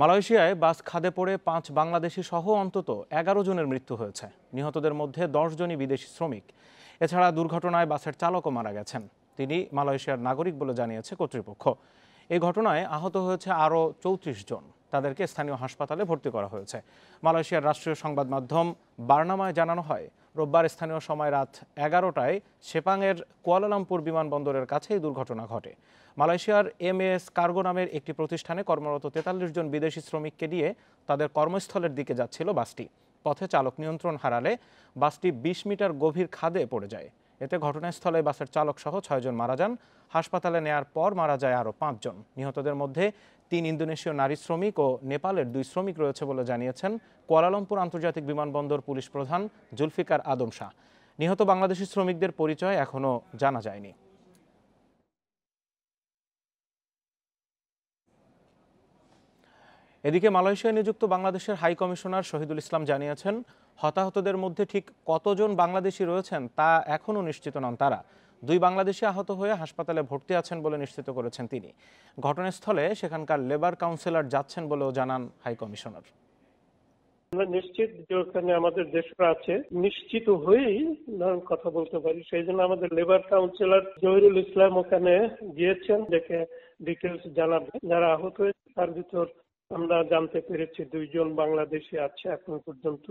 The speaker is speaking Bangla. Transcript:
মালয়েশিয়ায় বাস খাদে পড়ে পাঁচ বাংলাদেশি সহ অন্তত এগারো জনের মৃত্যু হয়েছে। নিহতদের মধ্যে দশ জনই বিদেশি শ্রমিক। এছাড়া দুর্ঘটনায় বাসের চালকও মারা গেছেন। তিনি মালয়েশিয়ার নাগরিক বলে জানিয়েছে কর্তৃপক্ষ। এই ঘটনায় আহত হয়েছে আরও চৌত্রিশ জন। তাদেরকে স্থানীয় হাসপাতালে ভর্তি করা হয়েছে। মালয়েশিয়ার রাষ্ট্রীয় সংবাদ মাধ্যম বার্নামায় জানানো হয় রোববার স্থানীয় সময় রাত এগারোটায় সেপাংয়ের কুয়ালালামপুর বিমানবন্দরের কাছে এই দুর্ঘটনা ঘটে। মালয়েশিয়ার এম এস কার্গো নামের একটি প্রতিষ্ঠানে কর্মরত তেতাল্লিশ জন বিদেশি শ্রমিককে নিয়ে তাদের কর্মস্থলের দিকে যাচ্ছিল বাসটি। পথে চালক নিয়ন্ত্রণ হারালে বাসটি বিশ মিটার গভীর খাদে পড়ে যায়। এতে ঘটনাস্থলে বাসের চালক সহ ছয়জন মারা যান। হাসপাতালে নেয়ার পর মারা যায় আরও পাঁচজন। নিহতদের মধ্যে তিন ইন্দোনেশীয় নারী শ্রমিক ও নেপালের দুই শ্রমিক রয়েছে বলে জানিয়েছেন কুয়ালালামপুর আন্তর্জাতিক বিমানবন্দর পুলিশ প্রধান জুলফিকার আদম শাহ। নিহত বাংলাদেশি শ্রমিকদের পরিচয় এখনও জানা যায়নি। এদিকে মালয়েশিয়ায় নিযুক্ত বাংলাদেশের হাই কমিশনার শহীদুল ইসলাম জানিয়েছেন, হতাহতদের মধ্যে ঠিক কতজন বাংলাদেশি রয়েছেন তা এখনও নিশ্চিত নন তারা। দুই বাংলাদেশি আহত হয়ে হাসপাতালে ভর্তি আছেন বলে নিশ্চিত করেছেন তিনি। ঘটনাস্থলে সেখানকার লেবার কাউন্সিলর যাচ্ছেন বলেও জানান হাই কমিশনার। আমরা নিশ্চিত যে ওখানে আমাদের দেশরা আছে। নিশ্চিত হয়েই ধরুন কথা বলতে পারি। সেই জন্য আমাদের লেবার কাউন্সিলর জহিরুল ইসলাম ওখানে গিয়েছেন, দেখে ডিটেলস জানাবে যারা আহত হয়েছে, তার ভিতর আমরা জানতে পেরেছি দুইজন বাংলাদেশি আছে এখন পর্যন্ত।